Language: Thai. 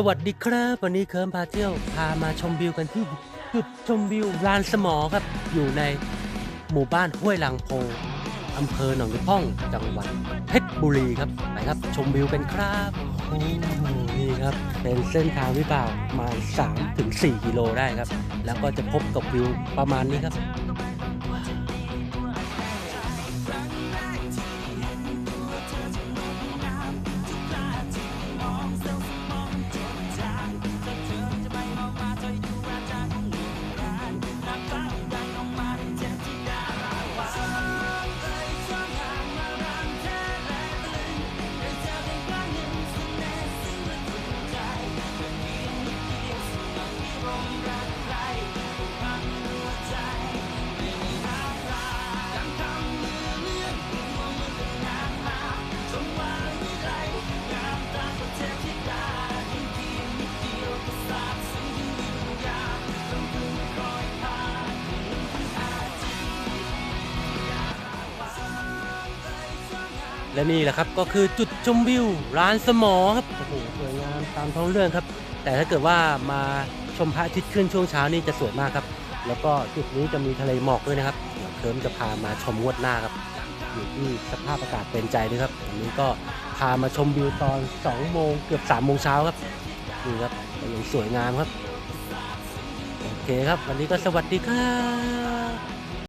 สวัสดีครับวันนี้เคิร์มพาเที่ยวพามาชมวิวกันที่จุดชมวิวลานสมอครับ อยู่ในหมู่บ้านห้วยลังโพอำเภอหนองยะพ่องจังหวัดเพชรบุรีครับไปครับชมวิวกันครับโอ้นี่ครับเป็นเส้นทางวิบากมา3ถึง4กิโลได้ครับ แล้วก็จะพบกับวิวประมาณนี้ครับ และนี่แหละครับก็คือจุดชมวิวร้านสมอครับโอ้โหสวยงามตามท้องเรื่องครับ แต่ถ้าเกิดว่ามาชมพระอาทิตย์ขึ้นช่วงเช้านี่จะสวยมากครับ แล้วก็จุดนี้จะมีทะเลหมอกด้วยนะครับเดี๋ยวเคิร์มจะพามาชมงวดหน้าครับอยู่ที่สภาพอากาศเป็นใจด้วยครับวันนี้ก็พามาชมวิวตอน 2 โมงเกือบ 3 โมงเช้าครับนี่ครับยังสวยงามครับ โอเคครับ วันนี้ก็สวัสดีครับ